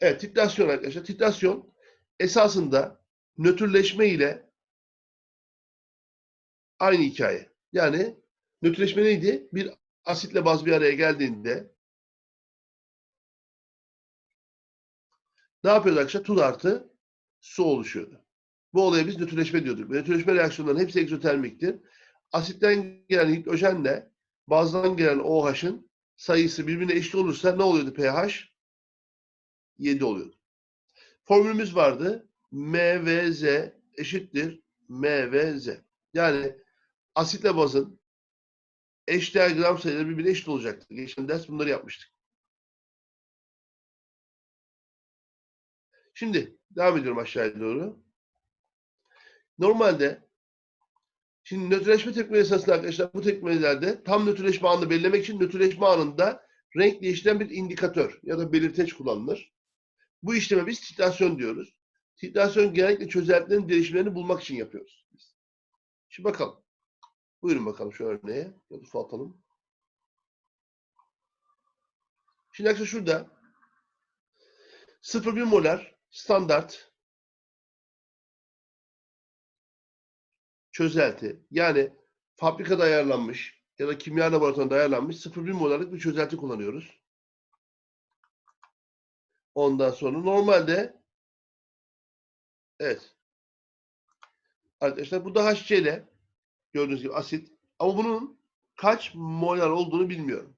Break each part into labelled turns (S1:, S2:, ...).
S1: Evet, titrasyon arkadaşlar. Titrasyon esasında nötrleşme ile aynı hikaye. Yani nötrleşme neydi? Bir asitle baz bir araya geldiğinde ne yapıyordu arkadaşlar? Tuz artı su oluşuyordu. Bu olaya biz nötrleşme diyorduk. Nötrleşme reaksiyonlarının hepsi egzotermiktir. Asitten gelen hidrojenle bazdan gelen OH'ın sayısı birbirine eşit olursa ne oluyordu pH? 7 oluyordu. Formülümüz vardı. M ve Z eşittir M ve Z. Yani asitle bazın eşdeğer gram sayıları birbirine eşit olacaktı. Geçen ders bunları yapmıştık. Şimdi devam ediyorum aşağıya doğru. Normalde şimdi nötrleşme tekniği esasında arkadaşlar bu tekniklerde tam nötrleşme anını belirlemek için nötrleşme anında renk değiştiren bir indikatör ya da belirteç kullanılır. Bu işleme biz titrasyon diyoruz. Titrasyon genellikle çözeltilerin değişimlerini bulmak için yapıyoruz. Şimdi bakalım. Buyurun bakalım şu örneğe. Ufaltalım. Şimdi arkadaşlar şurada 0,1 molar standart çözelti yani fabrikada ayarlanmış ya da kimya laboratuvarında ayarlanmış 0,1 molarlık bir çözelti kullanıyoruz. Ondan sonra normalde evet arkadaşlar bu da HCl gördüğünüz gibi asit ama bunun kaç molar olduğunu bilmiyorum.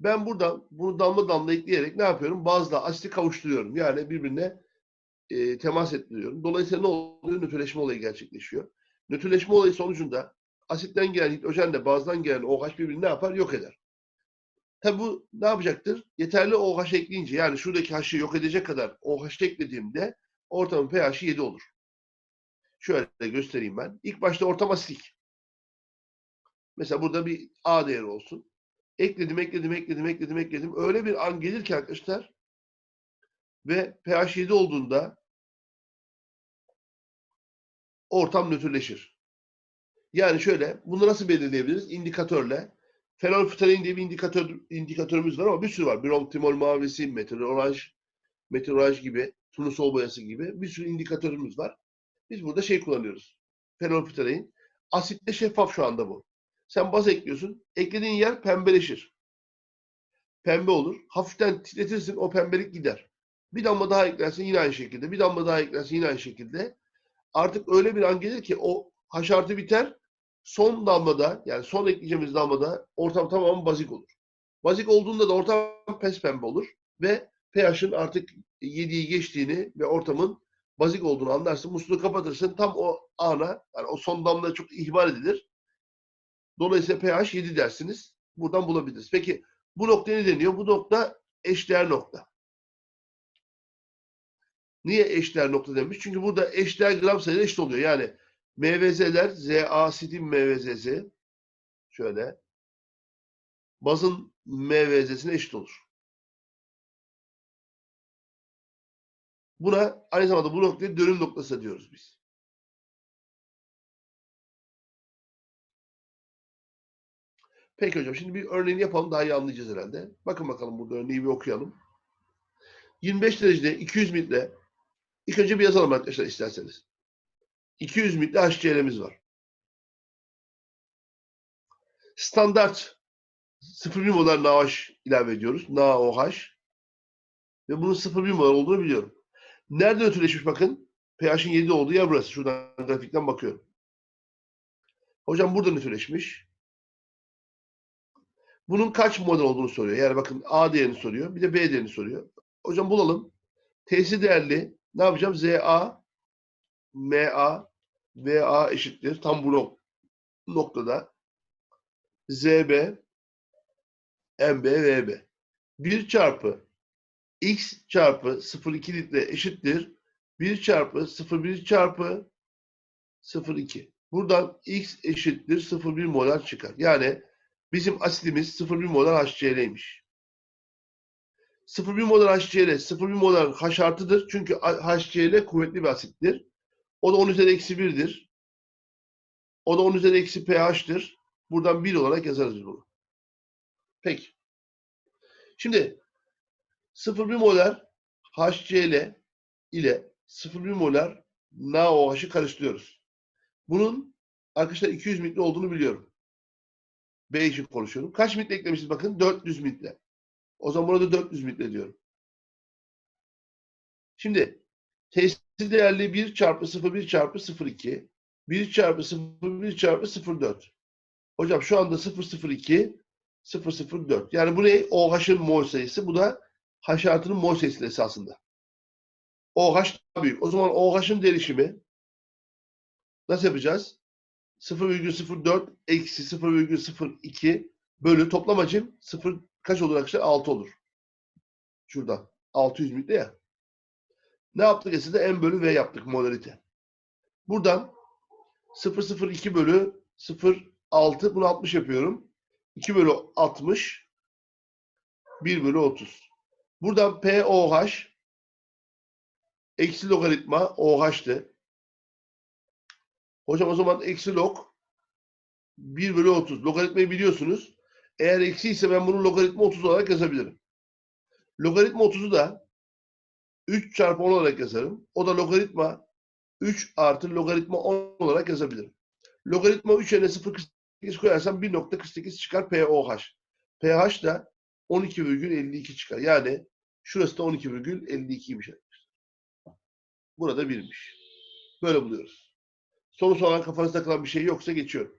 S1: Ben buradan bunu damla damla ekleyerek ne yapıyorum? Bazla asiti kavuşturuyorum. Yani birbirine e, temas ettiriyorum. Dolayısıyla ne oluyor? Nötrleşme olayı gerçekleşiyor. Nötrleşme olayı sonucunda asitten gelen hidrojenle bazdan gelen OH birbirini ne yapar? Yok eder. Tabi bu ne yapacaktır? Yeterli OH ekleyince yani şuradaki H'ı yok edecek kadar OH eklediğimde ortamın pH'i 7 olur. Şöyle göstereyim ben. İlk başta ortam asitik. Mesela burada bir A değeri olsun. Ekledim, ekledim, ekledim, ekledim, ekledim. Öyle bir an gelir ki arkadaşlar ve pH 7 olduğunda ortam nötrleşir. Yani şöyle, bunu nasıl belirleyebiliriz? İndikatörle. Fenolfutarin diye bir indikatör, indikatörümüz var ama bir sürü var. Bromtimol mavisi, metil oranj, metil oranj gibi, turnusol boyası gibi bir sürü indikatörümüz var. Biz burada şey kullanıyoruz. Fenolfutarin. Asitle şeffaf şu anda bu. Sen baz ekliyorsun. Eklediğin yer pembeleşir. Pembe olur. Hafiften titretirsin o pembelik gider. Bir damla daha eklersin yine aynı şekilde. Bir damla daha eklersin yine aynı şekilde. Artık öyle bir an gelir ki o haşartı biter. Son damlada yani son ekleyeceğimiz damlada ortam tamamen bazik olur. Bazik olduğunda da ortam pes pembe olur. Ve pH'ın artık 7'yi geçtiğini ve ortamın bazik olduğunu anlarsın. Musluğu kapatırsın. Tam o ana yani o son damla çok ihmal edilir. Dolayısıyla pH 7 dersiniz. Buradan bulabiliriz. Peki bu nokta ne deniyor? Bu nokta eşdeğer nokta. Niye eşdeğer nokta demiş? Çünkü burada eşdeğer gram sayıları eşit oluyor. Yani MVZ'ler ZA sitin MVZ'si şöyle bazın MVZ'sine eşit olur. Buna aynı zamanda bu noktaya dönüm noktası diyoruz biz. Peki hocam şimdi bir örneğini yapalım daha iyi anlayacağız herhalde. Bakın bakalım burada örneği bir okuyalım. 25 derecede 200 mitre ilk önce bir yazalım arkadaşlar isterseniz. 200 mitre HCl'miz var. Standart 0,1 molar NaOH ilave ediyoruz. NaOH. Ve bunun 0,1 molar olduğunu biliyorum. Nerede nötrleşmiş bakın? pH'in 7 olduğu yer burası. Şuradan grafikten bakıyorum. Hocam burada nötrleşmiş. Bunun kaç model olduğunu soruyor. Yani bakın A değerini soruyor. Bir de B değerini soruyor. Hocam bulalım. T'si değerli. Ne yapacağım? ZA, MA, VA eşittir. Tam bu noktada. ZB, MB, VB. 1 çarpı X çarpı 0,2 litre eşittir. 1 çarpı 0,1 çarpı 0,2. Buradan X eşittir 0,1 molar çıkar. Yani Bizim asitimiz 0,1 molar HCl'ymiş. 0,1 molar HCl, 0,1 molar H artıdır. Çünkü HCl kuvvetli bir asittir. O da 10 üzeri eksi 1'dir. O da 10 üzeri eksi pH'tir. Buradan 1 olarak yazarız bunu. Peki. Şimdi 0,1 molar HCl ile 0,1 molar NaOH'ı karıştırıyoruz. Bunun arkadaşlar 200 mililitre olduğunu biliyorum. B için konuşuyorum. Kaç mililitre eklemişiz bakın? 400 mililitre. O zaman burada 400 mililitre diyorum. Şimdi tesir değerli 1 çarpı 0,1 çarpı 0,2 1 çarpı 0,1 çarpı 0,4 Hocam şu anda 0,02 0,04 Yani bu ne? OH'ın mol sayısı. Bu da H artının mol sayısı esasında. OH daha büyük. O zaman OH'ın derişimi nasıl yapacağız? 0,04 eksi 0,02 bölü toplam hacim 0 kaç olur arkadaşlar? 6 olur. Şuradan. 600 mililitre ya. Ne yaptık esasında? M bölü V yaptık molarite. Buradan 0,02 bölü 0,6 bunu 60 yapıyorum. 2 bölü 60 1 bölü 30. Buradan POH eksi logaritma OH'tı. Hocam o zaman eksi log 1 bölü 30. Logaritmayı biliyorsunuz. Eğer eksi ise ben bunu logaritma 30 olarak yazabilirim. Logaritma 30'u da 3 çarpı 10 olarak yazarım. O da logaritma 3 artı logaritma 10 olarak yazabilirim. Logaritma 3 yerine 0,48 koyarsam 1.48 çıkar POH. pH da 12,52 çıkar. Yani şurası da 12,52'ymiş. Burada 1'miş. Böyle buluyoruz. Sonuç olarak kafanızda takılan bir şey yoksa geçiyorum.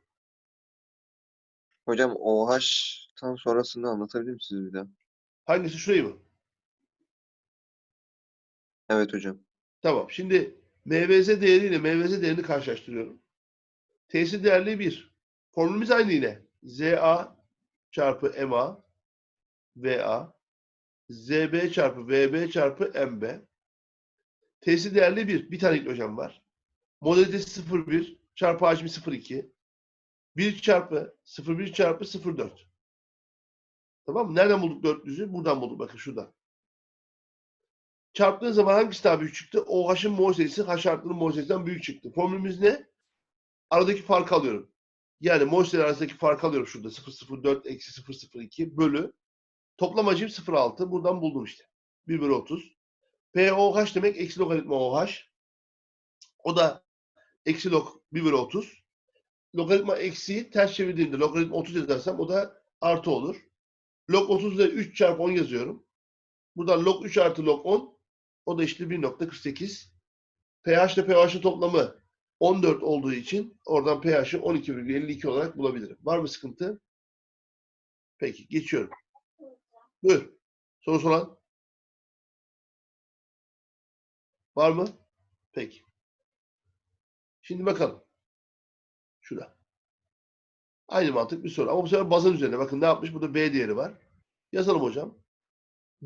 S2: Hocam OH'tan sonrasını anlatabilir misiniz bir daha?
S1: Hangisi şurayı mı?
S2: Evet hocam.
S1: Tamam. Şimdi MVZ değeriyle MVZ değerini karşılaştırıyorum. Tesir değerli 1. Formülümüz aynı yine. ZA çarpı MA VA ZB çarpı VB çarpı MB Tesir değerli 1. Bir tane hidrojen var. Modalitesi 0,1 çarpı hacmi 0,2 1 çarpı 0,1 çarpı 0,4 Tamam mı? Nereden bulduk 400'ü? Buradan bulduk. Bakın şuradan. Çarptığın zaman hangisi daha büyük çıktı? OH'ın mol sayısı H arttırının mol sayısından büyük çıktı. Formülümüz ne? Aradaki farkı alıyorum. Yani mol arasındaki farkı alıyorum şurada. 0,04 eksi 0,02 bölü. Toplam hacim 0,6. Buradan buldum işte. 1 bölü 30. POH demek eksi logaritma OH. O da eksi log 1 bölü 30. Logaritma eksiyi ters çevirdiğimde logaritma 30 yazarsam o da artı olur. Log 30 ile 3 çarpı 10 yazıyorum. Buradan log 3 artı log 10 o da işte 1.48. pH ile pH'ın toplamı 14 olduğu için oradan pH'ı 12,52 olarak bulabilirim. Var mı sıkıntı? Peki geçiyorum. Buyur. Soru olan? Var mı? Peki. Şimdi bakalım. Şurada. Aynı mantık bir soru. Ama bu sefer bazın üzerine. Bakın ne yapmış? Burada B değeri var. Yazalım hocam.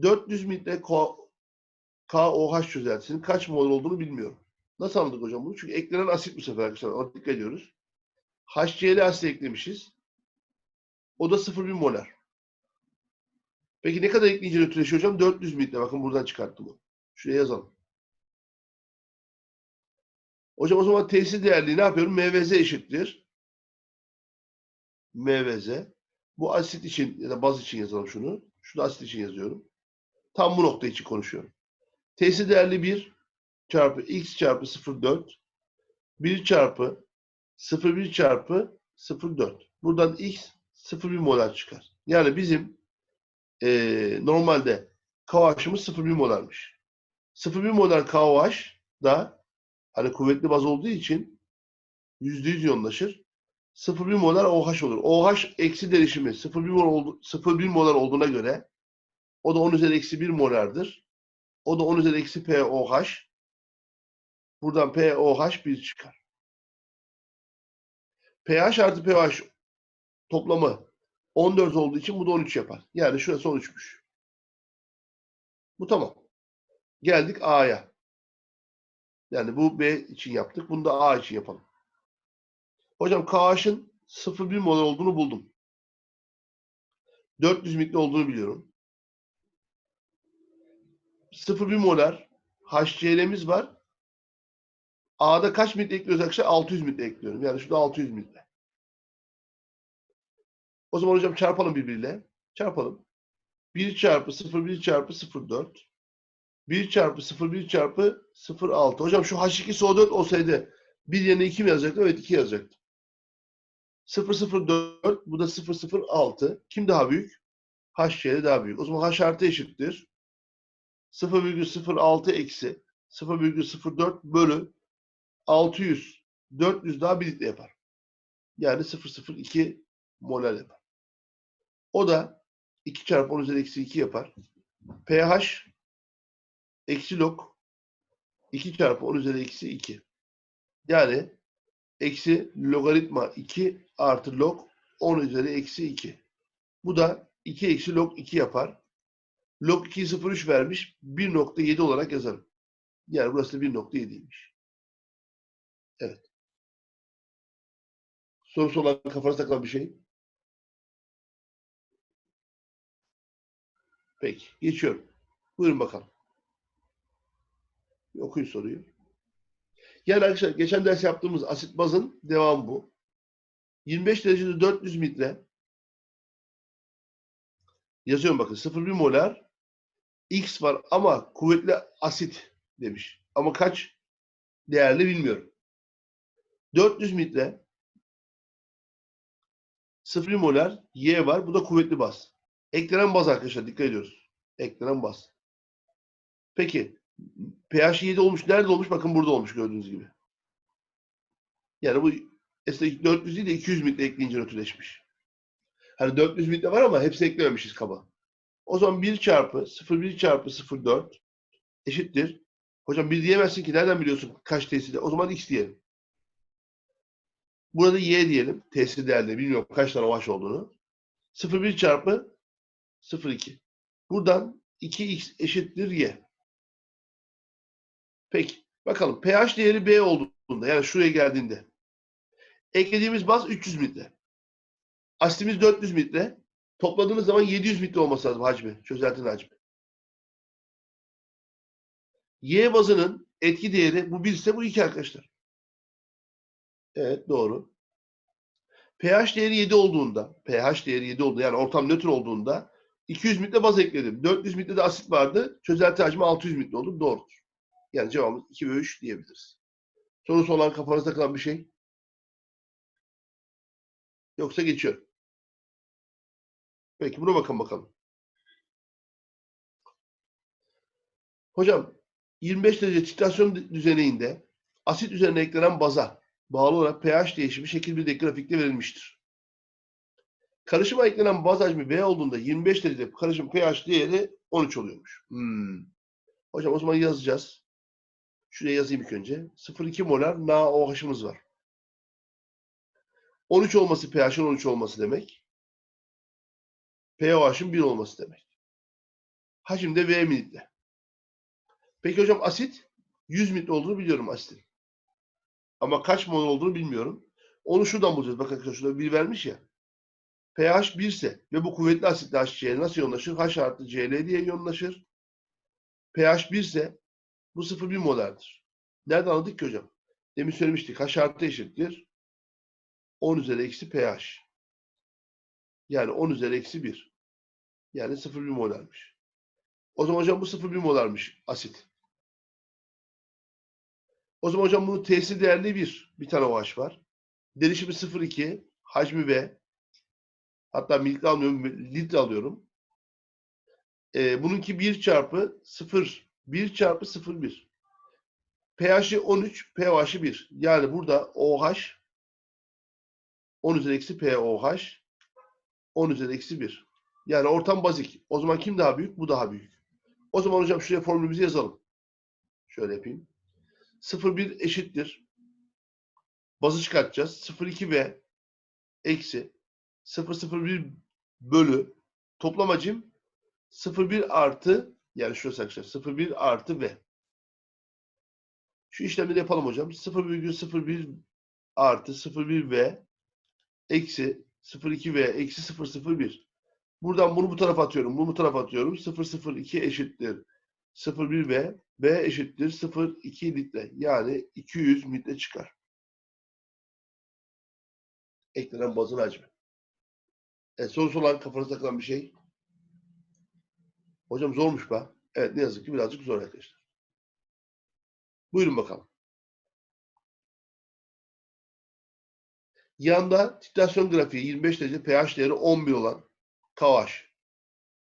S1: 400 mililitre K- KOH çözeltisinin kaç mol olduğunu bilmiyorum. Nasıl anladık hocam bunu? Çünkü eklenen asit bu sefer arkadaşlar. Ona dikkat ediyoruz. HCl asit eklemişiz. O da 0,1 molar. Peki ne kadar ekleyince nötrleşiyor hocam? 400 mililitre. Bakın buradan çıkarttım bunu. Şuraya yazalım. Hocam o zaman tesir değerliği ne yapıyorum? MVZ eşittir. MVZ. Bu asit için ya da baz için yazalım şunu. Şunu asit için yazıyorum. Tam bu nokta için konuşuyorum. Tesir değerli 1 çarpı x çarpı 0,4 1 çarpı 0,1 çarpı 0,4. Buradan x 0,1 molar çıkar. Yani bizim eee, normalde KOH'ımız 0,1 molarmış. 0,1 molar KOH da hani kuvvetli baz olduğu için %100 yoğunlaşır. 0,1 molar OH olur. OH eksi derişimi 0,1 molar, oldu, 0,1 molar olduğuna göre o da 10 üzeri eksi 1 molardır. O da 10 üzeri eksi POH. Buradan POH 1 çıkar. pH artı pH toplamı 14 olduğu için bu da 13 yapar. Yani şurası 13'müş. Bu tamam. Geldik A'ya. Yani bu B için yaptık. Bunu da A için yapalım. Hocam KH'ın 0,1 molar olduğunu buldum. 400 mililitre olduğunu biliyorum. 0,1 molar HCl'miz var. A'da kaç mililitre ekliyoruz arkadaşlar? 600 mililitre ekliyorum. Yani şurada 600 mililitre. O zaman hocam çarpalım birbiriyle. Çarpalım. 1 çarpı 0,1 çarpı 0,4 1 çarpı 0,1 çarpı 0,6. Hocam şu H2 SO4 olsaydı bir yerine 2 mi yazacaktım? Evet 2 yazacaktım. 0,04 bu da 0,06. Kim daha büyük? HC daha büyük. O zaman H artı eşittir. 0,06 eksi 0,04 bölü 600. 400 daha 1 litre yapar. Yani 0,02 molar yapar. O da 2 çarpı 10 üzeri eksi 2 yapar. pH eksi log 2 çarpı 10 üzeri eksi 2. Yani eksi logaritma 2 artı log 10 üzeri eksi 2. Bu da 2 eksi log 2 yapar. Log 2'yi 0,3 vermiş. 1.7 olarak yazarım. Yani burası da 1.7'ymiş. Evet. Sorusu olan kafanıza takılan bir şey. Peki. Geçiyorum. Buyurun bakalım. Bir okuyun soruyu. Yani arkadaşlar geçen ders yaptığımız asit bazın devamı bu. 25 derecede 400 litre yazıyorum bakın 0,1 molar X var ama kuvvetli asit demiş. Ama kaç değerli bilmiyorum. 400 litre 0,1 molar Y var. Bu da kuvvetli baz. Eklenen baz arkadaşlar dikkat ediyoruz. Eklenen baz. Peki pH 7 olmuş. Nerede olmuş? Bakın burada olmuş gördüğünüz gibi. Yani bu esnek 400 değil de 200 mitre ekleyince nötrleşmiş. Hani 400 mitre var ama hepsi eklememişiz kaba. O zaman 1 çarpı 0,1 çarpı 0,4 eşittir. Hocam 1 diyemezsin ki nereden biliyorsun kaç tesirde? O zaman x diyelim. Burada y diyelim. Tesir değerleri bilmiyorum kaç tane OH olduğunu. 0,1 çarpı 0,2. Buradan 2x eşittir y. Peki. Bakalım. pH değeri B olduğunda yani şuraya geldiğinde eklediğimiz baz 300 litre. Asitimiz 400 litre. Topladığınız zaman 700 litre olması lazım hacmi. Çözeltinin hacmi. Y bazının etki değeri bu 1 ise bu 2 arkadaşlar. Evet doğru. pH değeri 7 olduğunda, pH değeri 7 olduğunda yani ortam nötr olduğunda 200 litre baz ekledim. 400 litre de asit vardı. Çözelti hacmi 600 litre olur. Doğrudur. Yani cevabımız 2 ve 3 diyebiliriz. Sorusu olan kafanızda kalan bir şey? Yoksa geçiyorum. Peki buna bakın bakalım. Hocam 25 derece titrasyon düzeninde asit üzerine eklenen baza bağlı olarak pH değişimi şekil 1'deki grafikte verilmiştir. Karışıma eklenen baz hacmi B olduğunda 25 derecede karışım pH değeri 13 oluyormuş. Hmm. Hocam o zaman yazacağız. Şuraya yazayım ilk önce. 0,2 molar NaOH'ımız var. 13 olması pH'in 13 olması demek. pOH'ın 1 olması demek. Hacim de V militre. Peki hocam asit 100 militre olduğunu biliyorum asitin. Ama kaç mol olduğunu bilmiyorum. Onu şuradan bulacağız. Bakın arkadaşlar şurada 1 vermiş ya. pH 1 ise ve bu kuvvetli asitle HCl nasıl yoğunlaşır? H artı Cl diye yoğunlaşır. pH 1 ise bu 0,1 molardır. Nereden anladık ki hocam? Demin söylemiştik. H artı eşittir. 10 üzeri eksi pH. Yani 10 üzeri eksi 1. Yani 0,1 molarmış. O zaman hocam bu 0,1 molarmış asit. O zaman hocam bunun tesir değerli 1. Bir tane OH var. Derişimi 0,2. Hacmi B. Hatta mililitre almıyorum. Litre alıyorum. Ee, bununki 1 çarpı 0. 1 çarpı 0,1. pH'i 13, pOH'ı 1. Yani burada OH 10 üzeri eksi POH 10 üzeri eksi 1. Yani ortam bazik. O zaman kim daha büyük? Bu daha büyük. O zaman hocam şuraya formülümüzü yazalım. Şöyle yapayım. 0,1 eşittir. Bazı çıkartacağız. 0,2V eksi 0,01 bölü toplam hacim 0,1 artı yani şurası arkadaşlar 0,1 artı V. Şu işlemleri yapalım hocam. 0,01 artı 0,1V eksi 0,2V eksi 0,01. Buradan bunu bu tarafa atıyorum. Bunu bu tarafa atıyorum. 0,02 eşittir. 0,1V V eşittir 0,2 litre. Yani 200 litre çıkar. Eklenen bazın hacmi. Evet, sorusu olan kafanıza takılan bir şey. Hocam zormuş be. Evet ne yazık ki birazcık zor arkadaşlar. Buyurun bakalım. Yanda titrasyon grafiği 25 derece pH değeri 11 olan KH.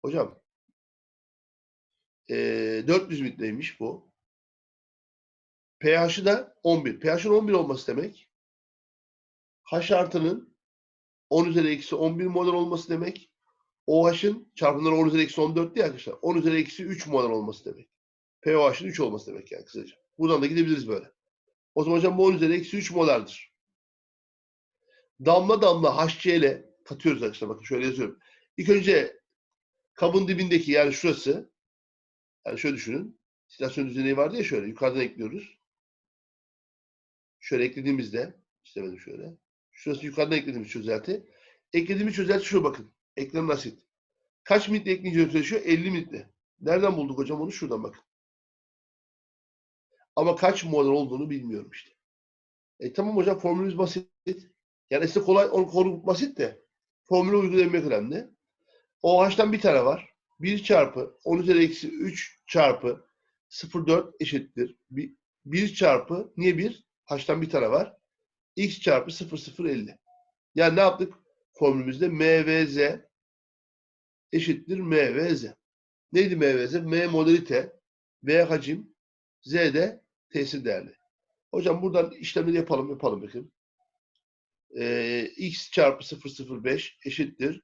S1: Hocam eee 400 litreymiş bu. pH'i da 11. pH'in 11 olması demek H artının 10 üzeri eksi 11 molar olması demek. OH'ın çarpımları 10 üzeri eksi 14 diye arkadaşlar. 10 üzeri eksi 3 molar olması demek. pOH'ın 3 olması demek yani kısaca. Buradan da gidebiliriz böyle. O zaman hocam bu 10 üzeri eksi 3 molardır. Damla damla HCl katıyoruz arkadaşlar. Bakın şöyle yazıyorum. İlk önce kabın dibindeki yani şurası yani şöyle düşünün. Silasyon düzeneği vardı ya şöyle yukarıdan ekliyoruz. Şöyle eklediğimizde istemedim şöyle. Şurası yukarıdan eklediğimiz çözelti. Eklediğimiz çözelti şu bakın. Eklenen asit. Kaç mililitre ekleyince özdeşiyor? 50 mililitre. Nereden bulduk hocam onu? Şuradan bakın. Ama kaç molar olduğunu bilmiyorum işte. E tamam hocam formülümüz basit. Yani size kolay onu konu basit de formülü uygulamak önemli. OH'tan bir tane var. 1 çarpı 10 üzeri eksi 3 çarpı 0,4 eşittir. 1, 1 çarpı niye 1? H'tan bir tane var. X çarpı 0,050. Yani ne yaptık? Formülümüzde MVZ eşittir MVZ. Neydi MVZ? M modalite, V hacim, Z de tesir değerli. Hocam buradan işlemleri yapalım, yapalım bakın. Ee, X çarpı 0,05 eşittir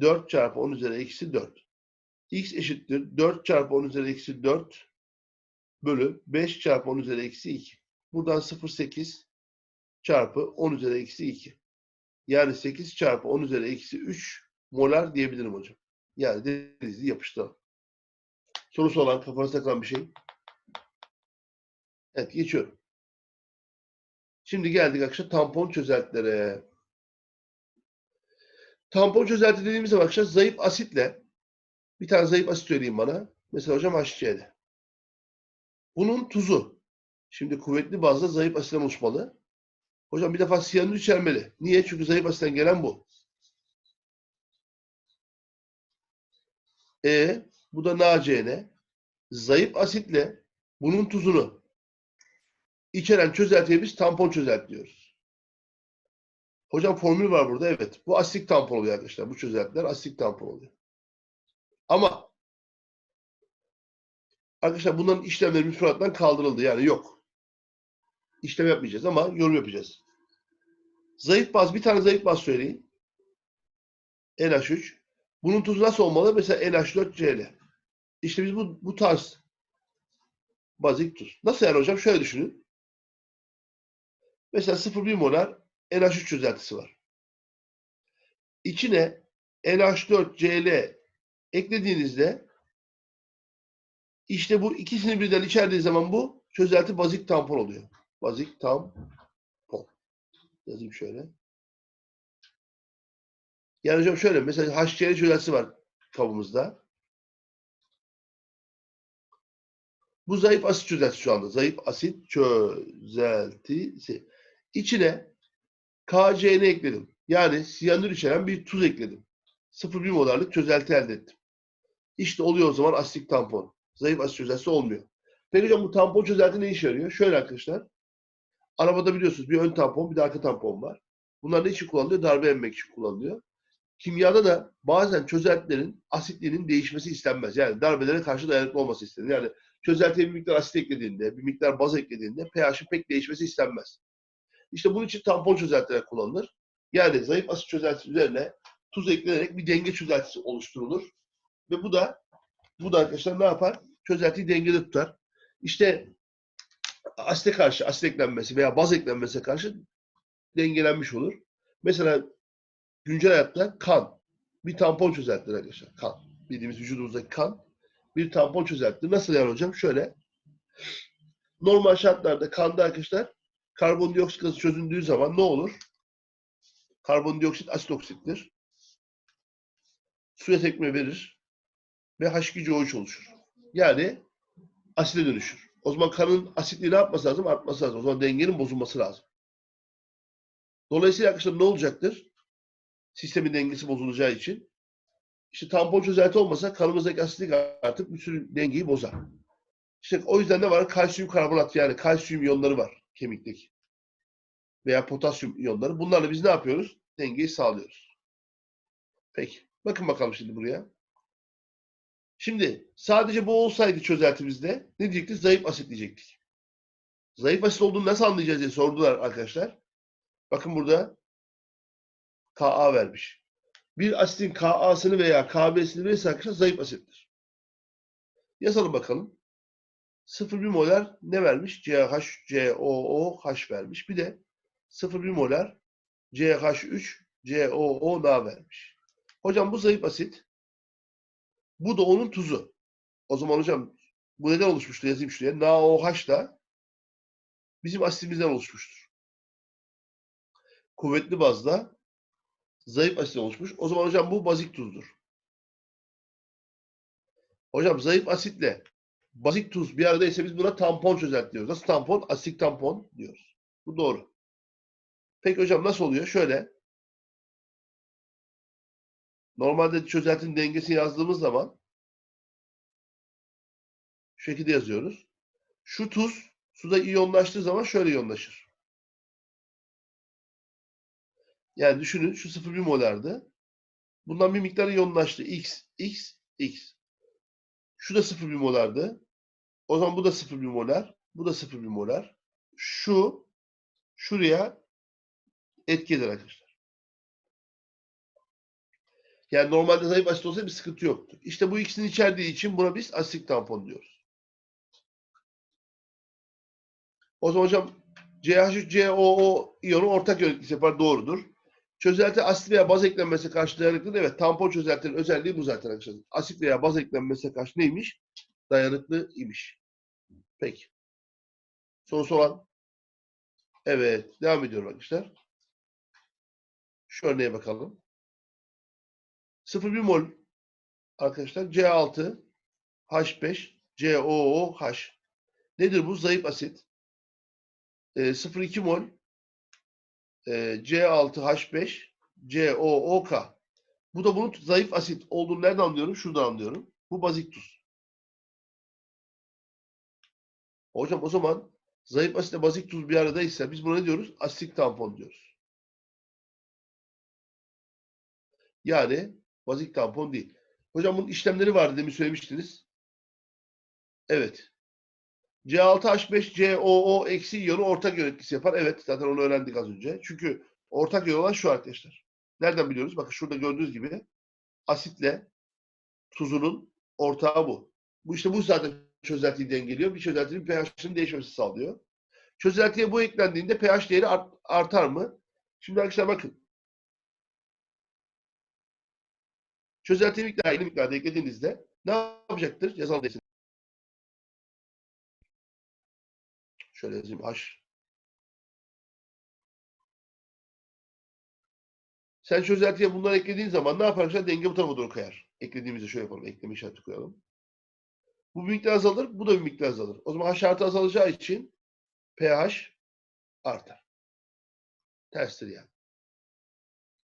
S1: 4 çarpı 10 üzeri eksi 4. X eşittir 4 çarpı 10 üzeri eksi 4 bölü 5 çarpı 10 üzeri eksi 2. Buradan 0,8 çarpı 10 üzeri eksi 2. Yani 8 çarpı 10 üzeri eksi 3 molar diyebilirim hocam. Yani denizli yapıştıralım. Sorusu olan kafanıza takılan bir şey. Evet geçiyorum. Şimdi geldik arkadaşlar tampon çözeltilere. Tampon çözelti dediğimiz zaman arkadaşlar zayıf asitle bir tane zayıf asit söyleyeyim bana. Mesela hocam HCl. Bunun tuzu. Şimdi kuvvetli bazda zayıf asitten oluşmalı. Hocam bir defa siyanür içermeli. Niye? Çünkü zayıf asitten gelen bu. E bu da NaCN. Zayıf asitle bunun tuzunu içeren çözeltiye biz tampon çözelti diyoruz. Hocam formül var burada. Evet. Bu asitlik tampon oluyor arkadaşlar. Bu çözeltiler asitlik tampon oluyor. Ama arkadaşlar bunların işlemleri müfredattan kaldırıldı. Yani yok. İşlem yapmayacağız ama yorum yapacağız. Zayıf baz, bir tane zayıf baz söyleyin. NH3. Bunun tuzu nasıl olmalı? Mesela NH4Cl. İşte biz bu, bu tarz bazik tuz. Nasıl yani hocam? Şöyle düşünün. Mesela 0,1 molar NH3 çözeltisi var. İçine NH4Cl eklediğinizde işte bu ikisini birden içerdiği zaman bu çözelti bazik tampon oluyor. Bazik tampon. Yazayım şöyle. Yani hocam şöyle mesela HCl çözeltisi var kabımızda. Bu zayıf asit çözeltisi şu anda. Zayıf asit çözeltisi. İçine KCN ekledim. Yani siyanür içeren bir tuz ekledim. 0,1 molarlık çözelti elde ettim. İşte oluyor o zaman asitlik tampon. Zayıf asit çözeltisi olmuyor. Peki hocam bu tampon çözelti ne işe yarıyor? Şöyle arkadaşlar. Arabada biliyorsunuz bir ön tampon bir de arka tampon var. Bunlar ne için kullanılıyor? Darbe emmek için kullanılıyor. Kimyada da bazen çözeltilerin asitliğinin değişmesi istenmez. Yani darbelere karşı dayanıklı olması istenir. Yani çözeltiye bir miktar asit eklediğinde, bir miktar baz eklediğinde pH'in pek değişmesi istenmez. İşte bunun için tampon çözeltiler kullanılır. Yani zayıf asit çözeltisi üzerine tuz eklenerek bir denge çözeltisi oluşturulur. Ve bu da bu da arkadaşlar ne yapar? Çözeltiyi dengede tutar. İşte asite karşı asit eklenmesi veya baz eklenmesine karşı dengelenmiş olur. Mesela güncel hayatta kan bir tampon çözeltidir arkadaşlar. Kan. Bildiğimiz vücudumuzdaki kan bir tampon çözeltidir. Nasıl yani hocam? Şöyle. Normal şartlarda kanda arkadaşlar karbondioksit gazı çözündüğü zaman ne olur? Karbondioksit asit oksittir. Suya tekme verir ve H2CO3 oluşur. Yani asite dönüşür. O zaman kanın asitliği ne yapması lazım? Artması lazım. O zaman dengenin bozulması lazım. Dolayısıyla arkadaşlar ne olacaktır? Sistemin dengesi bozulacağı için İşte tampon çözelti olmasa kanımızdaki asitlik artık bütün dengeyi bozar. İşte o yüzden ne var? Kalsiyum karbonat yani kalsiyum iyonları var kemikteki. Veya potasyum iyonları. Bunlarla biz ne yapıyoruz? Dengeyi sağlıyoruz. Peki. Bakın bakalım şimdi buraya. Şimdi sadece bu olsaydı çözeltimizde ne diyecektik? Zayıf asit diyecektik. Zayıf asit olduğunu nasıl anlayacağız diye sordular arkadaşlar. Bakın burada Ka vermiş. Bir asitin Ka'sını veya Kb'sini verirse arkadaşlar zayıf asittir. Yazalım bakalım. 0,1 molar ne vermiş? CH, COOH vermiş. Bir de 0,1 molar CH3, COO NA vermiş. Hocam bu zayıf asit. Bu da onun tuzu. O zaman hocam bu neden oluşmuştur? Yazayım şuraya. NaOH da bizim asitimizden oluşmuştur. Kuvvetli bazda zayıf asit oluşmuş. O zaman hocam bu bazik tuzdur. Hocam zayıf asitle bazik tuz bir aradaysa biz buna tampon çözelti diyoruz. Nasıl tampon? Asit tampon diyoruz. Bu doğru. Peki hocam nasıl oluyor? Şöyle. Normalde çözeltinin dengesini yazdığımız zaman şu şekilde yazıyoruz. Şu tuz suda iyonlaştığı zaman şöyle iyonlaşır. Yani düşünün şu 0,1 molardı. Bundan bir miktar iyonlaştı. X, X, X. Şu da 0,1 molardı. O zaman bu da 0,1 molar. Bu da 0,1 molar. Şu şuraya etki eder arkadaşlar. Yani normalde zayıf asit olsa bir sıkıntı yoktu. İşte bu ikisini içerdiği için buna biz asitik tampon diyoruz. O zaman hocam CH3, COO iyonu ortak yönetki yapar. Doğrudur. Çözelti asit veya baz eklenmesine karşı dayanıklıdır. Evet tampon çözeltinin özelliği bu zaten arkadaşlar. Asit veya baz eklenmesine karşı neymiş? Dayanıklı imiş. Peki. Sorusu olan? Evet. Devam ediyorum arkadaşlar. Şu örneğe bakalım. 0,1 mol arkadaşlar C6 H5 COOH. Nedir bu? Zayıf asit. E, 0,2 mol C6H5 COOK. Bu da bunun zayıf asit olduğunu nereden anlıyorum? Şuradan anlıyorum. Bu bazik tuz. Hocam o zaman zayıf asitle bazik tuz bir aradaysa biz buna ne diyoruz? Asitik tampon diyoruz. Yani bazik tampon değil. Hocam bunun işlemleri vardı demin söylemiştiniz. Evet. C6H5 COO eksi iyonu ortak yön etkisi yapar. Evet zaten onu öğrendik az önce. Çünkü ortak yön olan şu arkadaşlar. Nereden biliyoruz? Bakın şurada gördüğünüz gibi asitle tuzunun ortağı bu. Bu işte bu zaten çözeltiyi dengeliyor. Bir çözeltinin pH'inin değişmesi sağlıyor. Çözeltiye bu eklendiğinde pH değeri art- artar mı? Şimdi arkadaşlar bakın. Çözelti miktarı aynı miktarda eklediğinizde ne yapacaktır? Yazalım desin. Şöyle yazayım. H. Sen çözeltiye bunları eklediğin zaman ne yapar? arkadaşlar? Denge bu tarafa doğru kayar. Eklediğimizde şöyle yapalım. Ekleme işareti koyalım. Bu bir miktar azalır. Bu da bir miktar azalır. O zaman H azalacağı için pH artar. Terstir yani.